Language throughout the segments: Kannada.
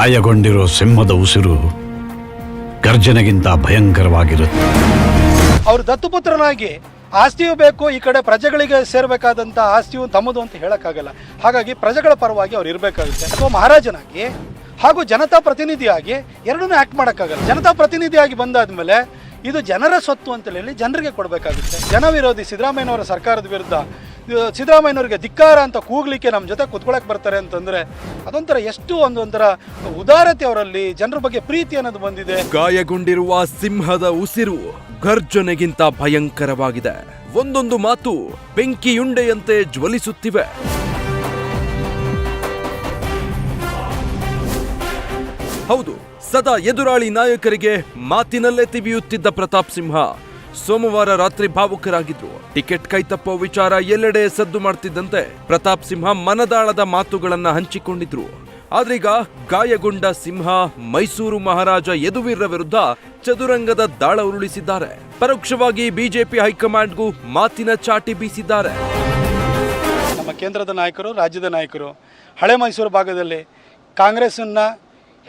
ಗಾಯಗೊಂಡಿರೋ ಸಿಂಹದ ಉಸಿರು ಗರ್ಜನೆಗಿಂತ ಭಯಂಕರವಾಗಿರುತ್ತೆ ಅವರು ದತ್ತುಪುತ್ರನಾಗಿ ಆಸ್ತಿಯೂ ಬೇಕು, ಈ ಕಡೆ ಪ್ರಜೆಗಳಿಗೆ ಸೇರಬೇಕಾದಂಥ ಆಸ್ತಿಯು ತಮ್ಮದು ಅಂತ ಹೇಳೋಕ್ಕಾಗಲ್ಲ. ಹಾಗಾಗಿ ಪ್ರಜೆಗಳ ಪರವಾಗಿ ಅವ್ರು ಇರಬೇಕಾಗುತ್ತೆ. ಅಥವಾ ಮಹಾರಾಜನಾಗಿ ಹಾಗೂ ಜನತಾ ಪ್ರತಿನಿಧಿಯಾಗಿ ಎರಡನ್ನೂ ಆ್ಯಕ್ಟ್ ಮಾಡೋಕ್ಕಾಗಲ್ಲ. ಜನತಾ ಪ್ರತಿನಿಧಿಯಾಗಿ ಬಂದಾದ್ಮೇಲೆ ಇದು ಜನರ ಸ್ವತ್ತು ಅಂತ ಹೇಳಿ ಜನರಿಗೆ ಕೊಡಬೇಕಾಗುತ್ತೆ. ಜನ ವಿರೋಧಿ ಸಿದ್ದರಾಮಯ್ಯನವರ ಸರ್ಕಾರದ ವಿರುದ್ಧ ಸಿದ್ದರಾಮಯ್ಯನವರಿಗೆ ಧಿಕ್ಕಾರ ಅಂತ ಕೂಗ್ಲಿಕ್ಕೆ ನಮ್ಮ ಜೊತೆ ಕುತ್ಕೊಳಕ್ಕೆ ಬರ್ತಾರೆ ಅಂತಂದರೆ ಅದೊಂಥರ ಎಷ್ಟು ಒಂದೊಂಥರ ಉದಾರತೆ ಅವರಲ್ಲಿ ಜನರ ಬಗ್ಗೆ ಪ್ರೀತಿ ಅನ್ನೋದು ಬಂದಿದೆ. ಗಾಯಗೊಂಡಿರುವ ಸಿಂಹದ ಉಸಿರು ಗರ್ಜನೆಗಿಂತ ಭಯಂಕರವಾಗಿದೆ. ಒಂದೊಂದು ಮಾತು ಬೆಂಕಿಯುಂಡೆಯಂತೆ ಜ್ವಲಿಸುತ್ತಿವೆ. ಹೌದು, ಸದಾ ಎದುರಾಳಿ ನಾಯಕರಿಗೆ ಮಾತಿನಲ್ಲೇ ತಿವಿಯುತ್ತಿದ್ದ ಪ್ರತಾಪ್ ಸಿಂಹ. ಸೋಮವಾರ ರಾತ್ರಿ ಭಾವುಕರಾಗಿದ್ರು. ಟಿಕೆಟ್ ಕೈತಪ್ಪೋ ವಿಚಾರ ಎಲ್ಲೆಡೆ ಸದ್ದು ಮಾಡ್ತಿದ್ದಂತೆ ಪ್ರತಾಪ್ ಸಿಂಹ ಮನದಾಳದ ಮಾತುಗಳನ್ನ ಹಂಚಿಕೊಂಡಿದ್ರು. ಆದ್ರೀಗ ಗಾಯಗೊಂಡ ಸಿಂಹ ಮೈಸೂರು ಮಹಾರಾಜ ಯದುವೀರ್ರ ವಿರುದ್ಧ ಚದುರಂಗದ ದಾಳ ಉರುಳಿಸಿದ್ದಾರೆ. ಪರೋಕ್ಷವಾಗಿ ಬಿಜೆಪಿ ಹೈಕಮಾಂಡ್ಗೂ ಮಾತಿನ ಚಾಟಿ ಬೀಸಿದ್ದಾರೆ. ನಮ್ಮ ಕೇಂದ್ರದ ನಾಯಕರು, ರಾಜ್ಯದ ನಾಯಕರು, ಹಳೆ ಮೈಸೂರು ಭಾಗದಲ್ಲಿ ಕಾಂಗ್ರೆಸ್ಸನ್ನು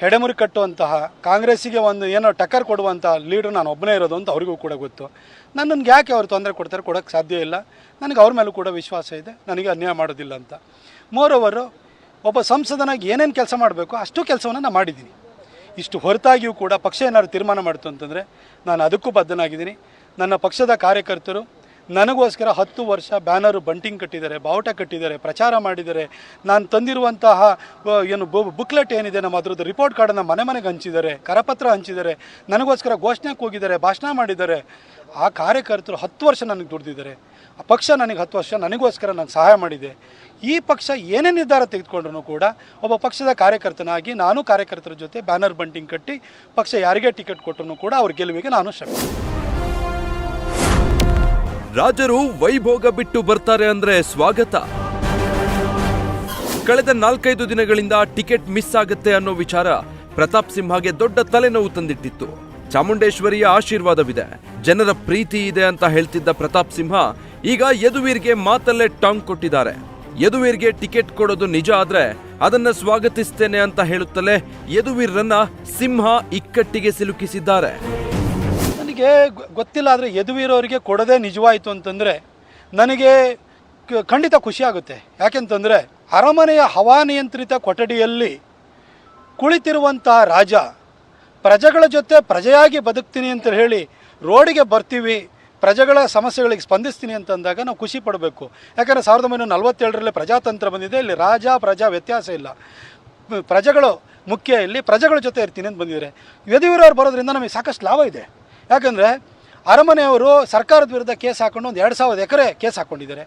ಹೆಡೆಮುರಿ ಕಟ್ಟುವಂತಹ, ಕಾಂಗ್ರೆಸ್ಸಿಗೆ ಒಂದು ಏನೋ ಟಕ್ಕರ್ ಕೊಡುವಂಥ ಲೀಡರ್ ನಾನು ಒಬ್ಬನೇ ಇರೋದು ಅಂತ ಅವರಿಗೂ ಕೂಡ ಗೊತ್ತು. ನನ್ನನ್ನು ಯಾಕೆ ಅವರು ತೊಂದರೆ ಕೊಡ್ತಾರೆ ಕೊಡೋಕ್ಕೆ ಸಾಧ್ಯ ಇಲ್ಲ. ನನಗೆ ಅವ್ರ ಮೇಲೂ ಕೂಡ ವಿಶ್ವಾಸ ಇದೆ. ನನಗೆ ಅನ್ಯಾಯ ಮಾಡೋದಿಲ್ಲ ಅಂತ. ಮೋರ್ ಓವರು ಒಬ್ಬ ಸಂಸದನಾಗಿ ಏನೇನು ಕೆಲಸ ಮಾಡಬೇಕು, ಅಷ್ಟು ಕೆಲಸವನ್ನು ನಾನು ಮಾಡಿದ್ದೀನಿ. ಇಷ್ಟು ಹೊರತಾಗಿಯೂ ಕೂಡ ಪಕ್ಷ ಏನಾದ್ರು ತೀರ್ಮಾನ ಮಾಡ್ತು ಅಂತಂದರೆ, ನಾನು ಅದಕ್ಕೂ ಬದ್ಧನಾಗಿದ್ದೀನಿ. ನನ್ನ ಪಕ್ಷದ ಕಾರ್ಯಕರ್ತರು ನನಗೋಸ್ಕರ ಹತ್ತು ವರ್ಷ ಬ್ಯಾನರು ಬಂಟಿಂಗ್ ಕಟ್ಟಿದ್ದಾರೆ, ಬಾವುಟ ಕಟ್ಟಿದ್ದಾರೆ, ಪ್ರಚಾರ ಮಾಡಿದ್ದಾರೆ. ನಾನು ತಂದಿರುವಂತಹ ಏನು ಬುಕ್ಲೆಟ್ ಏನಿದೆ, ನಮ್ಮ ಅದ್ರದ್ದು ರಿಪೋರ್ಟ್ ಕಾರ್ಡನ್ನು ಮನೆ ಮನೆಗೆ ಹಂಚಿದ್ದಾರೆ, ಕರಪತ್ರ ಹಂಚಿದ್ದಾರೆ, ನನಗೋಸ್ಕರ ಘೋಷಣೆಗೆ ಹೋಗಿದ್ದಾರೆ ಭಾಷಣ ಮಾಡಿದ್ದಾರೆ. ಆ ಕಾರ್ಯಕರ್ತರು ಹತ್ತು ವರ್ಷ ನನಗೆ ದುಡ್ದಿದ್ದಾರೆ. ಆ ಪಕ್ಷ ನನಗೆ ಹತ್ತು ವರ್ಷ ನನಗೋಸ್ಕರ ನನಗೆ ಸಹಾಯ ಮಾಡಿದೆ. ಈ ಪಕ್ಷ ಏನೇ ನಿರ್ಧಾರ ತೆಗೆದುಕೊಂಡ್ರೂ ಕೂಡ ಒಬ್ಬ ಪಕ್ಷದ ಕಾರ್ಯಕರ್ತನಾಗಿ ನಾನು ಕಾರ್ಯಕರ್ತರ ಜೊತೆ ಬ್ಯಾನರ್ ಬಂಟಿಂಗ್ ಕಟ್ಟಿ ಪಕ್ಷ ಯಾರಿಗೆ ಟಿಕೆಟ್ ಕೊಟ್ಟರು ಕೂಡ ಅವ್ರ ಗೆಲುವಿಗೆ ನಾನು ಶಕ್ತಿ ರಾಜರು ವೈಭೋಗ ಬಿಟ್ಟು ಬರ್ತಾರೆ ಅಂದ್ರೆ ಸ್ವಾಗತ. ಕಳೆದ ನಾಲ್ಕೈದು ದಿನಗಳಿಂದ ಟಿಕೆಟ್ ಮಿಸ್ ಆಗುತ್ತೆ ಅನ್ನೋ ವಿಚಾರ ಪ್ರತಾಪ್ ಸಿಂಹಗೆ ದೊಡ್ಡ ತಲೆನೋವು ತಂದಿಟ್ಟಿತ್ತು. ಚಾಮುಂಡೇಶ್ವರಿಯ ಆಶೀರ್ವಾದವಿದೆ. ಜನರ ಪ್ರೀತಿ ಇದೆ ಅಂತ ಹೇಳ್ತಿದ್ದ ಪ್ರತಾಪ್ ಸಿಂಹ ಈಗ ಯದುವೀರ್ಗೆ ಮಾತಲ್ಲೇ ಟಾಂಗ್ ಕೊಟ್ಟಿದ್ದಾರೆ. ಯದುವೀರ್ಗೆ ಟಿಕೆಟ್ ಕೊಡೋದು ನಿಜ ಆದ್ರೆ ಅದನ್ನ ಸ್ವಾಗತಿಸ್ತೇನೆ ಅಂತ ಹೇಳುತ್ತಲೇ ಯದುವೀರ್ರನ್ನ ಸಿಂಹ ಇಕ್ಕಟ್ಟಿಗೆ ಸಿಲುಕಿಸಿದ್ದಾರೆ. ನನಗೆ ಗೊತ್ತಿಲ್ಲ, ಆದರೆ ಯದುವೀರವರಿಗೆ ಕೊಡದೇ ನಿಜವಾಯಿತು ಅಂತಂದರೆ ನನಗೆ ಖಂಡಿತ ಖುಷಿಯಾಗುತ್ತೆ ಯಾಕೆಂತಂದರೆ ಅರಮನೆಯ ಹವಾನಿಯಂತ್ರಿತ ಕೊಠಡಿಯಲ್ಲಿ ಕುಳಿತಿರುವಂಥ ರಾಜ, ಪ್ರಜೆಗಳ ಜೊತೆ ಪ್ರಜೆಯಾಗಿ ಬದುಕ್ತೀನಿ ಅಂತ ಹೇಳಿ ರೋಡಿಗೆ ಬರ್ತೀವಿ, ಪ್ರಜೆಗಳ ಸಮಸ್ಯೆಗಳಿಗೆ ಸ್ಪಂದಿಸ್ತೀನಿ ಅಂತಂದಾಗ ನಾವು ಖುಷಿ ಪಡಬೇಕು. ಯಾಕಂದರೆ ಸಾವಿರದ ಒಂಬೈನೂರ ನಲವತ್ತೇಳರಲ್ಲಿ ಪ್ರಜಾತಂತ್ರ ಬಂದಿದೆ, ಇಲ್ಲಿ ರಾಜ, ಪ್ರಜಾ ವ್ಯತ್ಯಾಸ ಇಲ್ಲ. ಪ್ರಜೆಗಳು ಮುಖ್ಯ, ಇಲ್ಲಿ ಪ್ರಜೆಗಳ ಜೊತೆ ಇರ್ತೀನಿ ಅಂತ ಬಂದಿದ್ದಾರೆ. ಯದುವಿರೋರು ಬರೋದ್ರಿಂದ ನಮಗೆ ಸಾಕಷ್ಟು ಲಾಭ ಇದೆ. ಯಾಕಂದರೆ ಅರಮನೆಯವರು ಸರ್ಕಾರದ ವಿರುದ್ಧ ಕೇಸ್ ಹಾಕೊಂಡು ಒಂದು ಎರಡು ಸಾವಿರದ ಎಕರೆ ಕೇಸ್ ಹಾಕ್ಕೊಂಡಿದ್ದಾರೆ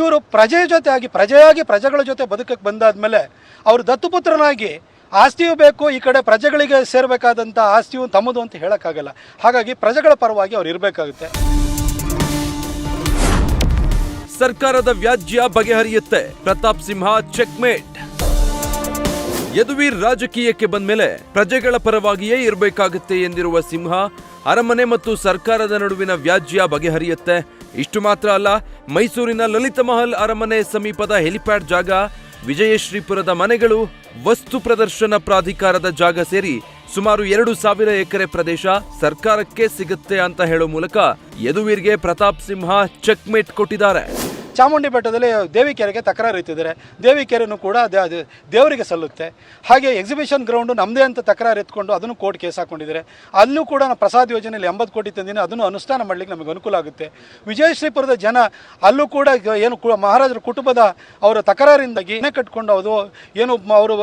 ಇವರು ಪ್ರಜೆ ಜೊತೆಯಾಗಿ, ಪ್ರಜೆಯಾಗಿ ಪ್ರಜೆಗಳ ಜೊತೆ ಬದುಕಕ್ಕೆ ಬಂದಾದ ಮೇಲೆ ಅವರು ದತ್ತುಪುತ್ರನಾಗಿ ಆಸ್ತಿಯೂ ಬೇಕು, ಈ ಕಡೆ ಪ್ರಜೆಗಳಿಗೆ ಸೇರಬೇಕಾದಂಥ ಆಸ್ತಿಯು ತಮ್ಮದು ಅಂತ ಹೇಳೋಕ್ಕಾಗಲ್ಲ. ಹಾಗಾಗಿ ಪ್ರಜೆಗಳ ಪರವಾಗಿ ಅವ್ರು ಇರಬೇಕಾಗುತ್ತೆ. ಸರ್ಕಾರದ ವ್ಯಾಜ್ಯ ಬಗೆಹರಿಯುತ್ತೆ. ಪ್ರತಾಪ್ ಸಿಂಹ ಚೆಕ್ಮೇಟ್. ಯದುವೀರ್ ರಾಜಕೀಯಕ್ಕೆ ಬಂದ ಮೇಲೆ ಪ್ರಜೆಗಳ ಪರವಾಗಿಯೇ ಇರಬೇಕಾಗುತ್ತೆ ಎಂದಿರುವ ಸಿಂಹ ಅರಮನೆ ಮತ್ತು ಸರ್ಕಾರದ ನಡುವಿನ ವ್ಯಾಜ್ಯ ಬಗೆಹರಿಯುತ್ತೆ. ಇಷ್ಟು ಮಾತ್ರ ಅಲ್ಲ, ಮೈಸೂರಿನ ಲಲಿತ ಮಹಲ್ ಅರಮನೆ ಸಮೀಪದ ಹೆಲಿಪ್ಯಾಡ್ ಜಾಗ, ವಿಜಯಶ್ರೀಪುರದ ಮನೆಗಳು, ವಸ್ತು ಪ್ರದರ್ಶನ ಪ್ರಾಧಿಕಾರದ ಜಾಗ ಸೇರಿ ಸುಮಾರು ಎರಡು ಸಾವಿರ ಎಕರೆ ಪ್ರದೇಶ ಸರ್ಕಾರಕ್ಕೆ ಸಿಗುತ್ತೆ ಅಂತ ಹೇಳೋ ಮೂಲಕ ಯದುವೀರ್ಗೆ ಪ್ರತಾಪ್ ಸಿಂಹ ಚೆಕ್ಮೇಟ್ ಕೊಟ್ಟಿದ್ದಾರೆ. ಚಾಮುಂಡಿ ಬೆಟ್ಟದಲ್ಲಿ ದೇವಿ ಕೆರೆಗೆ ತಕರಾರು ಇತ್ತಿದ್ದಾರೆ ದೇವಿಕೆರೆನೂ ಕೂಡ ಅದೇ ಅದು ದೇವರಿಗೆ ಸಲ್ಲುತ್ತೆ. ಹಾಗೆ ಎಕ್ಸಿಬಿಷನ್ ಗ್ರೌಂಡು ನಮ್ಮದೇ ಅಂತ ತಕರಾರು ಎತ್ಕೊಂಡು ಅದನ್ನು ಕೋರ್ಟ್ ಕೇಸ್ ಹಾಕೊಂಡಿದ್ದಾರೆ. ಅಲ್ಲೂ ಕೂಡ ನಾವು ಪ್ರಸಾದ್ ಯೋಜನೆಯಲ್ಲಿ ಎಂಬತ್ತು ಕೋಟಿ ತಂದಿನಿ ಅದನ್ನು ಅನುಷ್ಠಾನ ಮಾಡಲಿಕ್ಕೆ ನಮಗೆ ಅನುಕೂಲ ಆಗುತ್ತೆ. ವಿಜಯಶ್ರೀಪುರದ ಜನ ಅಲ್ಲೂ ಕೂಡ ಏನು ಮಹಾರಾಜರ ಕುಟುಂಬದ ಅವರ ತಕರಾರಿಂದಾಗಿ ಏನೇ ಕಟ್ಕೊಂಡು ಅದು ಏನು ಅವರು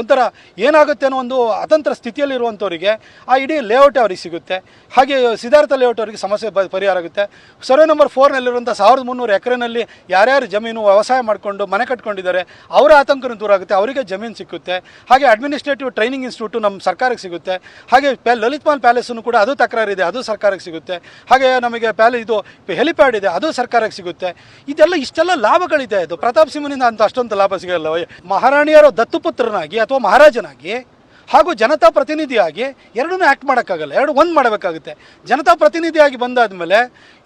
ಒಂಥರ ಏನಾಗುತ್ತೆ ಅನ್ನೋ ಒಂದು ಅತಂತ್ರ ಸ್ಥಿತಿಯಲ್ಲಿರುವಂಥವರಿಗೆ ಆ ಇಡೀ ಲೇಔಟ್ ಅವರಿಗೆ ಸಿಗುತ್ತೆ. ಹಾಗೆ ಸಿದ್ಧಾರ್ಥ ಲೇಔಟ್ ಅವರಿಗೆ ಸಮಸ್ಯೆ ಪರಿಹಾರ ಆಗುತ್ತೆ. ಸರ್ವೆ ನಂಬರ್ ಫೋರ್ನಲ್ಲಿರುವಂಥ ಸಾವಿರದ ಮುನ್ನೂರು ಎಕರೆನಲ್ಲಿ ಯಾರ್ಯಾರು ಜಮೀನು ವ್ಯವಸಾಯ ಮಾಡಿಕೊಂಡು ಮನೆ ಕಟ್ಕೊಂಡಿದ್ದಾರೆ, ಅವರ ಆತಂಕನೂ ದೂರ ಆಗುತ್ತೆ, ಅವರಿಗೆ ಜಮೀನು ಸಿಕ್ಕುತ್ತೆ. ಹಾಗೆ ಅಡ್ಮಿನಿಸ್ಟ್ರೇಟಿವ್ ಟ್ರೈನಿಂಗ್ ಇನ್ಸ್ಟಿಟ್ಯೂಟು ನಮ್ಮ ಸರ್ಕಾರಕ್ಕೆ ಸಿಗುತ್ತೆ. ಹಾಗೆ ಲಲಿತ್ ಮಹಲ್ ಪ್ಯಾಲೇಸನ್ನು ಕೂಡ ಅದು ತಕರಾರಿದೆ, ಅದು ಸರ್ಕಾರಕ್ಕೆ ಸಿಗುತ್ತೆ. ಹಾಗೆ ನಮಗೆ ಪ್ಯಾಲೇ ಇದು ಹೆಲಿಪ್ಯಾಡ್ ಇದೆ, ಅದು ಸರ್ಕಾರಕ್ಕೆ ಸಿಗುತ್ತೆ. ಇದೆಲ್ಲ ಇಷ್ಟೆಲ್ಲ ಲಾಭಗಳಿದೆ. ಅದು ಪ್ರತಾಪ್ ಸಿಂಹನಿಂದ ಅಂತ ಅಷ್ಟೊಂದು ಲಾಭ ಸಿಗಲ್ಲ. ಮಹಾರಾಣಿಯರ ದತ್ತುಪುತ್ರನಾಗಿ ಅಥವಾ ಮಹಾರಾಜನಾಗಿ ಹಾಗೂ ಜನತಾ ಪ್ರತಿನಿಧಿಯಾಗಿ ಎರಡನ್ನೂ ಆ್ಯಕ್ಟ್ ಮಾಡೋಕ್ಕಾಗಲ್ಲ, ಎರಡು ಒಂದು ಮಾಡಬೇಕಾಗುತ್ತೆ. ಜನತಾ ಪ್ರತಿನಿಧಿಯಾಗಿ ಬಂದಾದ್ಮೇಲೆ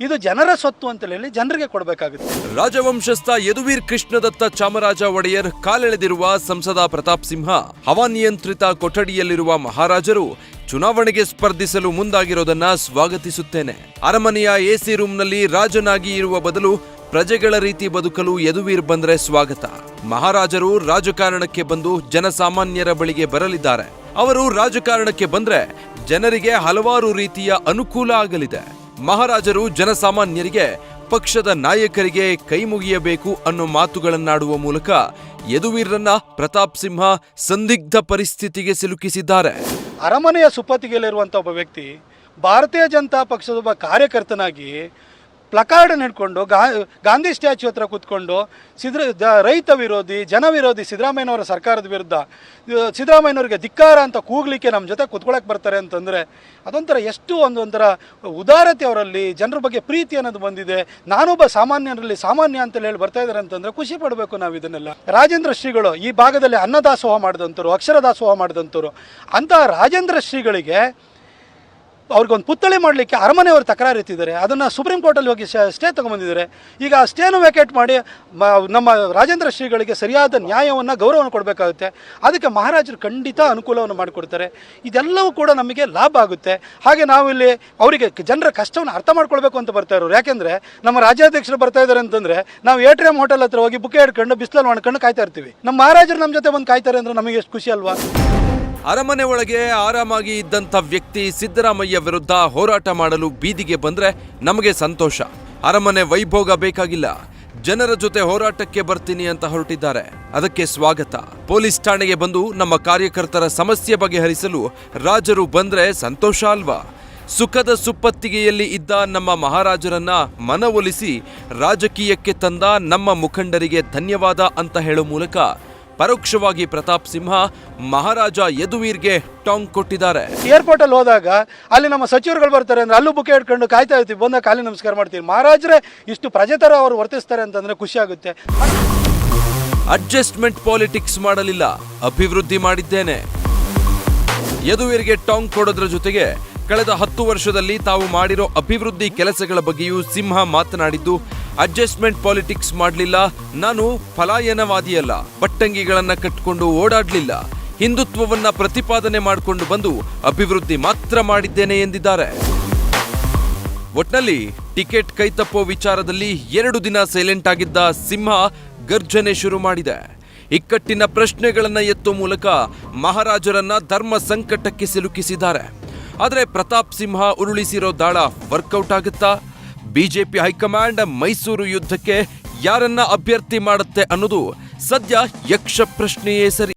ಇದು ಜನರ ಸ್ವತ್ತು ಅಂತ ಹೇಳಿ ಜನರಿಗೆ ಕೊಡಬೇಕಾಗುತ್ತೆ. ರಾಜವಂಶಸ್ಥ ಯದುವೀರ್ ಕೃಷ್ಣದತ್ತ ಚಾಮರಾಜ ಒಡೆಯರ್ ಕಾಲೆಳೆದಿರುವ ಸಂಸದ ಪ್ರತಾಪ್ ಸಿಂಹ ಹವಾನಿಯಂತ್ರಿತ ಕೊಠಡಿಯಲ್ಲಿರುವ ಮಹಾರಾಜರು ಚುನಾವಣೆಗೆ ಸ್ಪರ್ಧಿಸಲು ಮುಂದಾಗಿರೋದನ್ನ ಸ್ವಾಗತಿಸುತ್ತೇನೆ. ಅರಮನೆಯ ಎಸಿ ರೂಮ್ನಲ್ಲಿ ರಾಜನಾಗಿ ಇರುವ ಬದಲು ಪ್ರಜೆಗಳ ರೀತಿ ಬದುಕಲು ಯದುವೀರ್ ಬಂದ್ರೆ ಸ್ವಾಗತ. ಮಹಾರಾಜರು ರಾಜಕಾರಣಕ್ಕೆ ಬಂದು ಜನಸಾಮಾನ್ಯರ ಬಳಿಗೆ ಬರಲಿದ್ದಾರೆ. ಅವರು ರಾಜಕಾರಣಕ್ಕೆ ಬಂದ್ರೆ ಜನರಿಗೆ ಹಲವಾರು ರೀತಿಯ ಅನುಕೂಲ ಆಗಲಿದೆ. ಮಹಾರಾಜರು ಜನಸಾಮಾನ್ಯರಿಗೆ ಪಕ್ಷದ ನಾಯಕರಿಗೆ ಕೈ ಮುಗಿಯಬೇಕು ಅನ್ನೋ ಮಾತುಗಳನ್ನಾಡುವ ಮೂಲಕ ಯದುವೀರನ್ನ ಪ್ರತಾಪ್ ಸಿಂಹ ಸಂದಿಗ್ಧ ಪರಿಸ್ಥಿತಿಗೆ ಸಿಲುಕಿಸಿದ್ದಾರೆ. ಅರಮನೆಯ ಸುಪ್ಪತ್ತಿಗೆಯಲ್ಲಿರುವಂಥ ಒಬ್ಬ ವ್ಯಕ್ತಿ ಭಾರತೀಯ ಜನತಾ ಪಕ್ಷದ ಒಬ್ಬ ಕಾರ್ಯಕರ್ತನಾಗಿ ಪ್ಲಕಾರ್ಡ್ ಹಿಡ್ಕೊಂಡು ಗಾ, ಗಾಂಧಿ ಸ್ಟ್ಯಾಚ್ಯೂ ಹತ್ರ ಕೂತ್ಕೊಂಡು, ಸಿದ್ರ ರೈತ ವಿರೋಧಿ, ಜನ ವಿರೋಧಿ, ಸಿದ್ದರಾಮಯ್ಯನವರ ಸರ್ಕಾರದ ವಿರುದ್ಧ ಸಿದ್ದರಾಮಯ್ಯನವರಿಗೆ ಧಿಕ್ಕಾರ ಅಂತ ಕೂಗ್ಲಿಕ್ಕೆ ನಮ್ಮ ಜೊತೆ ಕೂತ್ಕೊಳ್ಳೋಕೆ ಬರ್ತಾರೆ ಅಂತಂದರೆ, ಅದೊಂಥರ ಎಷ್ಟು ಒಂದು ಉದಾರತೆ ಅವರಲ್ಲಿ, ಜನರ ಬಗ್ಗೆ ಪ್ರೀತಿ ಅನ್ನೋದು ಬಂದಿದೆ. ನಾನೊಬ್ಬ ಸಾಮಾನ್ಯರಲ್ಲಿ ಸಾಮಾನ್ಯ ಅಂತ ಹೇಳಿ ಬರ್ತಾ ಇದ್ದಾರೆ ಅಂತಂದರೆ ಖುಷಿ ಪಡಬೇಕು ನಾವು ಇದನ್ನೆಲ್ಲ. ರಾಜೇಂದ್ರ ಶ್ರೀಗಳು ಈ ಭಾಗದಲ್ಲಿ ಅನ್ನದಾಸೋಹ ಮಾಡಿದಂಥವ್ರು ಅಕ್ಷರ ದಾಸೋಹ ಮಾಡಿದಂಥವ್ರು ಅಂತಹ ರಾಜೇಂದ್ರ ಶ್ರೀಗಳಿಗೆ ಅವ್ರಿಗೊಂದು ಪುತ್ಥಳಿ ಮಾಡಲಿಕ್ಕೆ ಅರಮನೆಯವರು ತಕರಾರು ಎತ್ತಿದ್ದಾರೆ. ಅದನ್ನು ಸುಪ್ರೀಂ ಕೋರ್ಟಲ್ಲಿ ಹೋಗಿ ಸ್ಟೇ ತೊಗೊಂಬಂದಿದ್ದಾರೆ. ಈಗ ಆ ಸ್ಟೇನು ವೇಕೇಟ್ ಮಾಡಿ ನಮ್ಮ ರಾಜೇಂದ್ರ ಶ್ರೀಗಳಿಗೆ ಸರಿಯಾದ ನ್ಯಾಯವನ್ನು, ಗೌರವವನ್ನು ಕೊಡಬೇಕಾಗುತ್ತೆ. ಅದಕ್ಕೆ ಮಹಾರಾಜರು ಖಂಡಿತ ಅನುಕೂಲವನ್ನು ಮಾಡಿಕೊಡ್ತಾರೆ. ಇದೆಲ್ಲವೂ ಕೂಡ ನಮಗೆ ಲಾಭ ಆಗುತ್ತೆ. ಹಾಗೆ ನಾವಿಲ್ಲಿ ಅವರಿಗೆ ಜನರ ಕಷ್ಟವನ್ನು ಅರ್ಥ ಮಾಡ್ಕೊಳ್ಬೇಕು ಅಂತ ಬರ್ತಾ ಇರೋರು. ಯಾಕೆಂದರೆ ನಮ್ಮ ರಾಜ್ಯಾಧ್ಯಕ್ಷರು ಬರ್ತಾ ಇದ್ದಾರೆ ಅಂತಂದರೆ ನಾವು ಎ ಟಿ ಎಂ ಹೋಟೆಲ್ ಹತ್ರ ಹೋಗಿ ಬುಕ್ಕೆ ಹಿಡ್ಕೊಂಡು, ಬಿಸಿಲಲ್ಲಿ ಮಾಡ್ಕೊಂಡು ಕಾಯ್ತಾ ಇರ್ತೀವಿ. ನಮ್ಮ ಮಹಾರಾಜರು ನಮ್ಮ ಜೊತೆ ಬಂದು ಕಾಯ್ತಾರೆ ಅಂದರೆ ನಮಗೆ ಎಷ್ಟು ಖುಷಿ ಅಲ್ವಾ? ಅರಮನೆ ಒಳಗೆ ಆರಾಮಾಗಿ ಇದ್ದಂಥ ವ್ಯಕ್ತಿ ಸಿದ್ದರಾಮಯ್ಯ ವಿರುದ್ಧ ಹೋರಾಟ ಮಾಡಲು ಬೀದಿಗೆ ಬಂದರೆ ನಮಗೆ ಸಂತೋಷ. ಅರಮನೆ ವೈಭೋಗ ಬೇಕಾಗಿಲ್ಲ. ಜನರ ಜೊತೆ ಹೋರಾಟಕ್ಕೆ ಬರ್ತೀನಿ ಅಂತ ಹೊರಟಿದ್ದಾರೆ. ಅದಕ್ಕೆ ಸ್ವಾಗತ. ಪೊಲೀಸ್ ಠಾಣೆಗೆ ಬಂದು ನಮ್ಮ ಕಾರ್ಯಕರ್ತರ ಸಮಸ್ಯೆ ಬಗೆಹರಿಸಲು ರಾಜರು ಬಂದ್ರೆ ಸಂತೋಷ ಅಲ್ವಾ? ಸುಖದ ಸುಪ್ಪತ್ತಿಗೆಯಲ್ಲಿ ಇದ್ದ ನಮ್ಮ ಮಹಾರಾಜರನ್ನ ಮನವೊಲಿಸಿ ರಾಜಕೀಯಕ್ಕೆ ತಂದ ನಮ್ಮ ಮುಖಂಡರಿಗೆ ಧನ್ಯವಾದ ಅಂತ ಹೇಳೋ ಮೂಲಕ ಪರೋಕ್ಷವಾಗಿ ಪ್ರತಾಪ್ ಸಿಂಹ ಮಹಾರಾಜ ಯದುವೀರ್ಗೆ ಟಾಂಗ್ ಕೊಟ್ಟಿದ್ದಾರೆ. ಏರ್ಪೋರ್ಟಲ್ಲಿ ಹೋದಾಗ ಅಲ್ಲಿ ನಮ್ಮ ಸಚಿವರುಗಳು ಬರ್ತಾರೆ ಅಂದ್ರೆ ಅಲ್ಲೂ ಬುಕ್ಕೆ ಹಿಡ್ಕೊಂಡು ಕಾಯ್ತಾ ಇರ್ತೀವಿ. ಬಂದಾಗ ಕಾಲಿ ನಮಸ್ಕಾರ ಮಾಡ್ತೀವಿ. ಮಹಾರಾಜರೇ ಇಷ್ಟು ಪ್ರಜೆ ಥರ ಅವರು ವರ್ತಿಸ್ತಾರೆ ಅಂತಂದ್ರೆ ಖುಷಿ ಆಗುತ್ತೆ. ಅಡ್ಜಸ್ಟ್ಮೆಂಟ್ ಪಾಲಿಟಿಕ್ಸ್ ಮಾಡಲಿಲ್ಲ. ಅಭಿವೃದ್ಧಿ ಮಾಡಿದ್ದೇನೆ. ಯದುವೀರ್ಗೆ ಟಾಂಗ್ ಕೊಡೋದ್ರ ಜೊತೆಗೆ ಕಳೆದ ಹತ್ತು ವರ್ಷದಲ್ಲಿ ತಾವು ಮಾಡಿರೋ ಅಭಿವೃದ್ಧಿ ಕೆಲಸಗಳ ಬಗ್ಗೆಯೂ ಸಿಂಹ ಮಾತನಾಡಿದ್ದು, ಅಡ್ಜಸ್ಟ್ಮೆಂಟ್ ಪಾಲಿಟಿಕ್ಸ್ ಮಾಡಲಿಲ್ಲ. ನಾನು ಫಲಾಯನವಾದಿಯಲ್ಲ ಬಟ್ಟಂಗಿಗಳನ್ನು ಕಟ್ಟಿಕೊಂಡು ಓಡಾಡಲಿಲ್ಲ. ಹಿಂದುತ್ವವನ್ನ ಪ್ರತಿಪಾದನೆ ಮಾಡಿಕೊಂಡು ಬಂದು ಅಭಿವೃದ್ಧಿ ಮಾತ್ರ ಮಾಡಿದ್ದೇನೆ ಎಂದಿದ್ದಾರೆ. ಒಟ್ನಲ್ಲಿ, ಟಿಕೆಟ್ ಕೈತಪ್ಪೋ ವಿಚಾರದಲ್ಲಿ ಎರಡು ದಿನ ಸೈಲೆಂಟ್ ಆಗಿದ್ದ ಸಿಂಹ ಗರ್ಜನೆ ಶುರು ಮಾಡಿದೆ. ಇಕ್ಕಟ್ಟಿನ ಪ್ರಶ್ನೆಗಳನ್ನು ಎತ್ತುವ ಮೂಲಕ ಮಹಾರಾಜರನ್ನ ಧರ್ಮ ಸಂಕಟಕ್ಕೆ ಸಿಲುಕಿಸಿದ್ದಾರೆ. ಆದರೆ ಪ್ರತಾಪ್ ಸಿಂಹ ಉರುಳಿಸಿರೋ ದಾಳ ವರ್ಕೌಟ್ ಆಗುತ್ತಾ? ಬಿಜೆಪಿ ಹೈಕಮಾಂಡ್ ಮೈಸೂರು ಯುದ್ಧಕ್ಕೆ ಯಾರನ್ನ ಅಭ್ಯರ್ಥಿ ಮಾಡುತ್ತೆ ಅನ್ನೋದು ಸದ್ಯ ಯಕ್ಷ ಪ್ರಶ್ನೆಯೇ ಸರಿ.